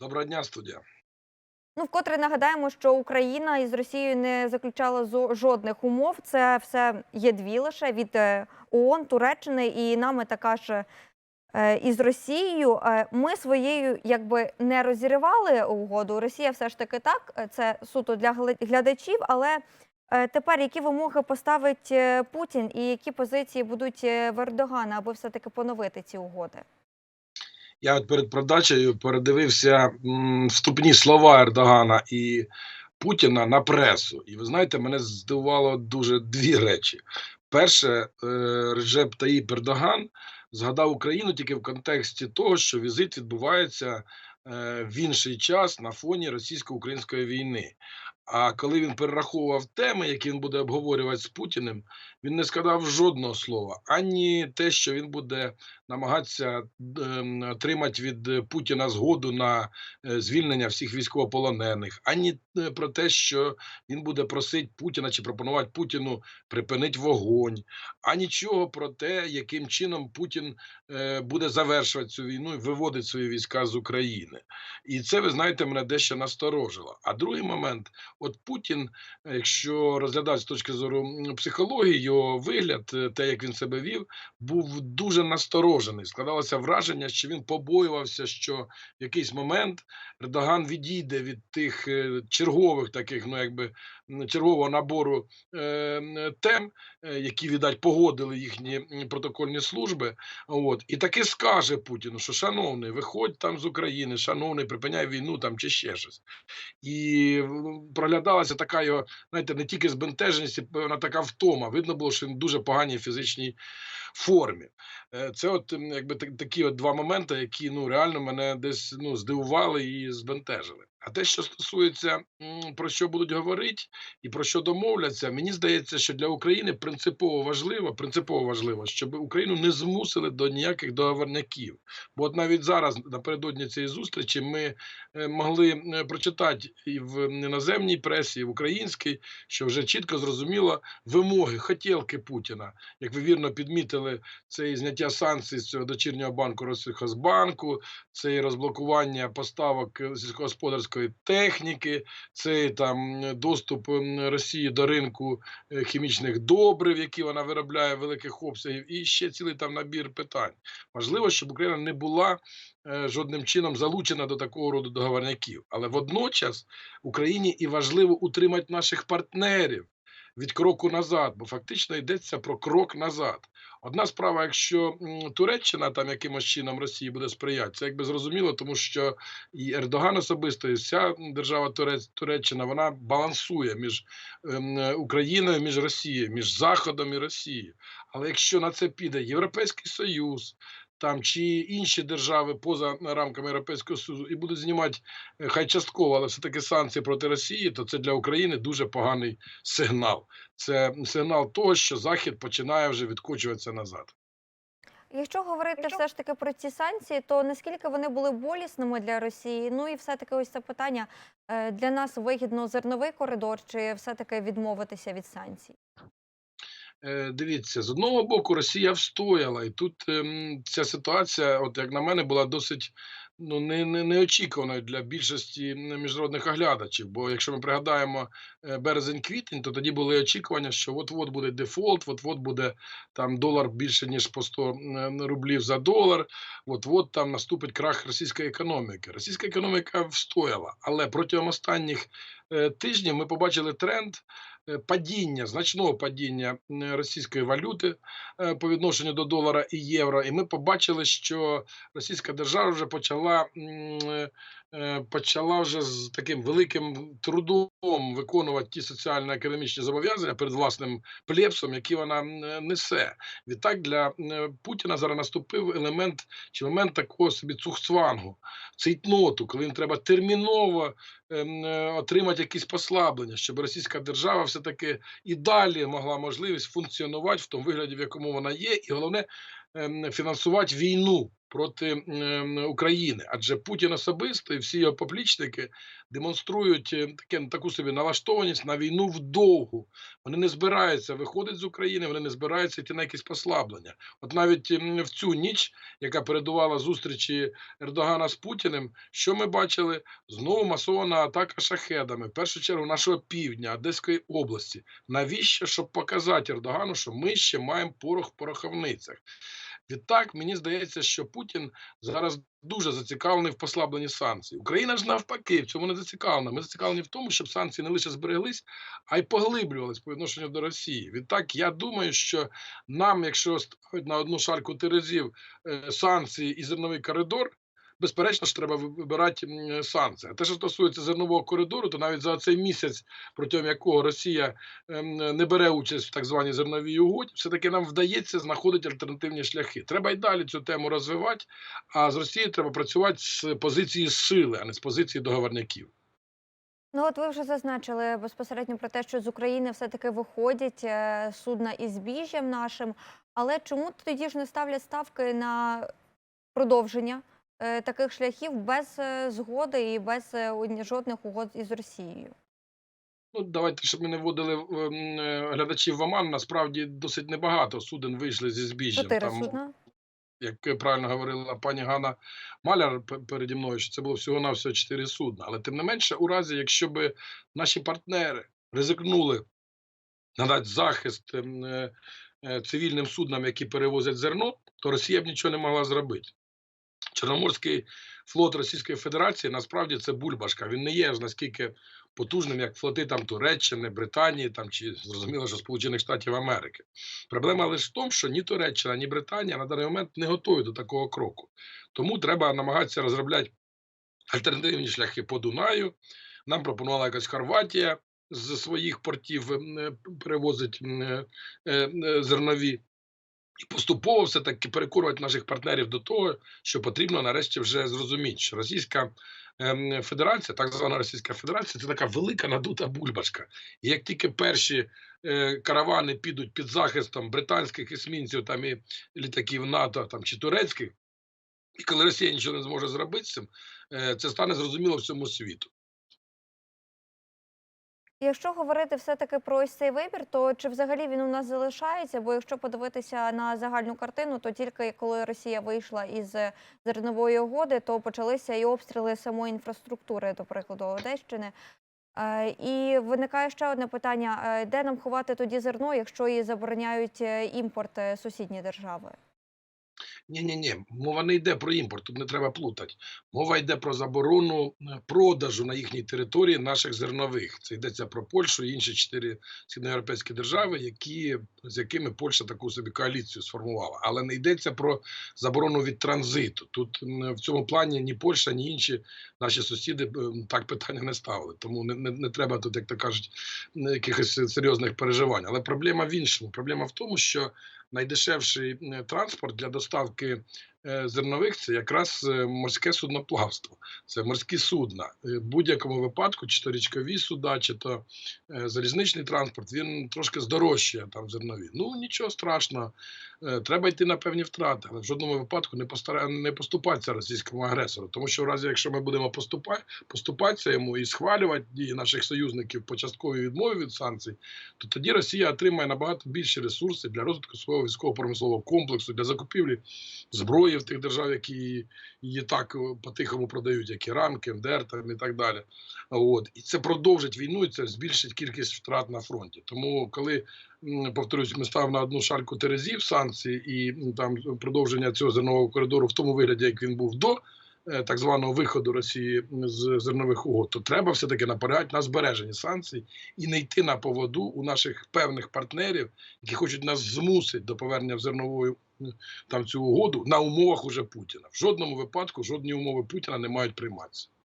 Доброго дня, студія. Ну, вкотре нагадаємо, що Україна із Росією не заключала жодних умов. Це все є дві лише від е, ООН, Туреччини і нами така ж е, із Росією. Е, Ми своєю якби не розірвали угоду. Росія все ж таки так. Це суто для глядачів. Але тепер які вимоги поставить Путін і які позиції будуть в Ердогана, аби все таки поновити ці угоди? Я от перед продачею передивився вступні слова Ердогана і Путіна на пресу. І ви знаєте, мене здивувало дуже дві речі. Перше, е, Реджеп Таїп Ердоган згадав Україну тільки в контексті того, що візит відбувається е, в інший час на фоні російсько-української війни. А коли він перераховував теми, які він буде обговорювати з Путіним, він не сказав жодного слова, ані те, що він буде намагатися ем, отримати від Путіна згоду на е, звільнення всіх військовополонених, ані е, про те, що він буде просити Путіна чи пропонувати Путіну припинити вогонь, а нічого про те, яким чином Путін е, буде завершувати цю війну і виводить свої війська з України. І це, ви знаєте, мене дещо насторожило. А другий момент, от Путін, якщо розглядати з точки зору психології, його вигляд, те, як він себе вів, був дуже насторожений. Складалося враження, що він побоювався, що в якийсь момент Ердоган відійде від тих е, чергових таких, ну якби чергового набору е, тем, е, які віддать погодили їхні протокольні служби. От і таки скаже Путіну, що шановний, виходь там з України, шановний, припиняй війну там чи ще щось. І проглядалася така його, знаєте, не тільки збентеженість, певна така втома. Видно було, що він дуже поганій фізичній формі. Е, Це от якби так- такі от два моменти, які ну реально мене десь ну здивували і збентежили. А те, що стосується про що будуть говорити і про що домовляться, мені здається, що для України принципово важливо, принципово важливо, щоб Україну не змусили до ніяких договорників. Бо от навіть зараз, напередодні цієї зустрічі, ми е, могли е, прочитати і в іноземній пресі, і в українській, що вже чітко зрозуміло вимоги, хотілки Путіна, як ви вірно підмітили, це і зняття санкцій з цього дочірнього банку Россельхозбанку, це і розблокування поставок е, сільськогосподарської техніки, це там доступ Росії до ринку е, хімічних добрив, які вона виробляє великих обсягів, і ще цілий там набір питань. Важливо, щоб Україна не була е, жодним чином залучена до такого роду договорників. Але водночас Україні і важливо утримати наших партнерів від кроку назад, бо фактично йдеться про крок назад. Одна справа, якщо Туреччина там якимось чином Росії буде сприяти, це якби зрозуміло, тому що і Ердоган особисто, і вся держава Туреччина вона балансує між ем, Україною, між Росією, між Заходом і Росією. Але якщо на це піде Європейський Союз, там чи інші держави поза рамками Європейського Союзу і будуть знімати е, хай частково, але все таки санкції проти Росії, то це для України дуже поганий сигнал. Це сигнал того, що Захід починає вже відкочуватися назад. Якщо говорити все ж таки про ці санкції, то наскільки вони були болісними для Росії? Ну і все таки ось це питання е, для нас вигідно зерновий коридор, чи все таки відмовитися від санкцій? Е, Дивіться, з одного боку, Росія встояла, і тут ем, ця ситуація, от як на мене, була досить ну, не, не, неочікуваною для більшості міжнародних оглядачів. Бо якщо ми пригадаємо е, березень-квітень, то тоді були очікування, що от-от буде дефолт, от-от буде там долар більше ніж по 100 рублів за долар, от-от там наступить крах російської економіки. Російська економіка встояла, але протягом останніх е, тижнів ми побачили тренд падіння, значного падіння російської валюти е, по відношенню до долара і євро. І ми побачили, що російська держава вже почала. Е, Почала вже з таким великим трудом виконувати ті соціально-економічні зобов'язання перед власним плебсом, які вона е, несе. Відтак для е, Путіна зараз наступив елемент чи момент такого собі цухцвангу, цейтноту, коли їм треба терміново ем, отримати якісь послаблення, щоб російська держава все-таки і далі могла можливість функціонувати в тому вигляді, в якому вона є, і головне ем, фінансувати війну. Проти України. Адже Путін особисто і всі його поплічники демонструють е, таке таку собі налаштованість на війну вдовгу. Вони не збираються виходити з України, вони не збираються йти на якісь послаблення. От навіть в цю ніч, яка передувала зустрічі Ердогана з Путіним, що ми бачили? Знову масована атака шахедами, в першу чергу нашого півдня, Одеської області. Навіщо? Щоб показати Ердогану, що ми ще маємо порох в пороховницях. Відтак, мені здається, що Путін зараз дуже зацікавлений в послабленні санкцій. Україна ж навпаки в цьому не зацікавлена. Ми зацікавлені в тому, щоб санкції не лише збереглись, а й поглиблювались по відношенню до Росії. Відтак, я думаю, що нам, якщо на одну шальку терезів е, санкції і зерновий коридор. Безперечно ж, треба вибирати санкції. А те, що стосується зернового коридору, то навіть за цей місяць, протягом якого Росія ем, не бере участь в так званій зерновій угоді, все-таки нам вдається знаходити альтернативні шляхи. Треба й далі цю тему розвивати, а з Росією треба працювати з позиції сили, а не з позиції договорників. Ну, от ви вже зазначили безпосередньо про те, що з України все-таки виходять е, судна із збіжжям нашим. Але чому тоді ж не ставлять ставки на продовження е, таких шляхів без е, згоди і без е, жодних угод із Росією? Ну, давайте, щоб ми не вводили е, глядачів в оман, насправді досить небагато суден вийшли зі. Чотири Там, судна. як правильно говорила пані Ганна Маляр переді мною, що це було всього на всього чотири судна. Але тим не менше, у разі, якщо б наші партнери ризикнули надати захист ем, е, е, цивільним суднам, які перевозять зерно, то Росія б нічого не могла зробити. Чорноморський флот Російської Федерації насправді це бульбашка. Він не є ж наскільки потужним, як флоти там Туреччини, Британії там чи зрозуміло, що Сполучених Штатів Америки. Проблема лише в тому, що ні Туреччина, ні Британія на даний момент не готові до такого кроку. Тому треба намагатися розробляти альтернативні шляхи по Дунаю. Нам пропонувала якась Хорватія з своїх портів перевозить е, е, зернові. І поступово все таки переконувати наших партнерів до того, що потрібно нарешті вже зрозуміти, що Російська ем, Федерація, так звана Російська Федерація, це така велика надута бульбашка. І як тільки перші е, каравани підуть під захистом британських есмінців там і літаків НАТО там чи турецьких, і коли Росія нічого не зможе зробити з цим, е, це стане зрозуміло всьому світу. Якщо говорити все-таки про ось цей вибір, то чи взагалі він у нас залишається? Бо якщо подивитися на загальну картину, то тільки коли Росія вийшла із зернової угоди, то почалися і обстріли самої інфраструктури, до прикладу, Одещини. Е, І виникає ще одне питання: е, де нам ховати тоді зерно, якщо і забороняють е, імпорт сусідні держави? Ні, ні, ні, мова не йде про імпорт, тут не треба плутати. Мова йде про заборону е, продажу на їхній території наших зернових. Це йдеться про Польщу і інші чотири східноєвропейські держави, які, з якими Польща таку собі коаліцію сформувала. Але не йдеться про заборону від транзиту. Тут в цьому плані ні Польща, ні інші наші сусіди так питання не ставили. Тому не, не, не треба тут, як то кажуть, якихось серйозних переживань. Але проблема в іншому. Проблема в тому, що найдешевший е, транспорт для доставки зернових це якраз е, морське судноплавство, це морські судна. Е, В будь-якому випадку, чи то річкові суда, чи то е, залізничний транспорт, він трошки здорожчає там зернові. Ну нічого страшного, Е, треба йти на певні втрати, але в жодному випадку не постара... не поступатися російському агресору. Тому що в разі, якщо ми будемо поступати, поступатися йому і схвалювати дії наших союзників по частковій відмові від санкцій, то тоді Росія отримає набагато більші ресурси для розвитку свого військово-промислового комплексу, для закупівлі зброї в тих держав, які її, так е, по-тихому продають, як Іран, Кендер там і так далі. От і це продовжить війну, і це збільшить кількість втрат на фронті. Тому, коли повторюсь, ми ставимо на одну шальку терезів санкції і там продовження цього зернового коридору в тому вигляді, як він був до. Е, Так званого виходу Росії з зернових угод, то треба все таки наполягати на збереженні санкцій і не йти на поводу у наших певних партнерів, які хочуть нас змусити до повернення в зернової там цю угоду на умовах уже Путіна. В жодному випадку жодні умови Путіна не мають прийматися.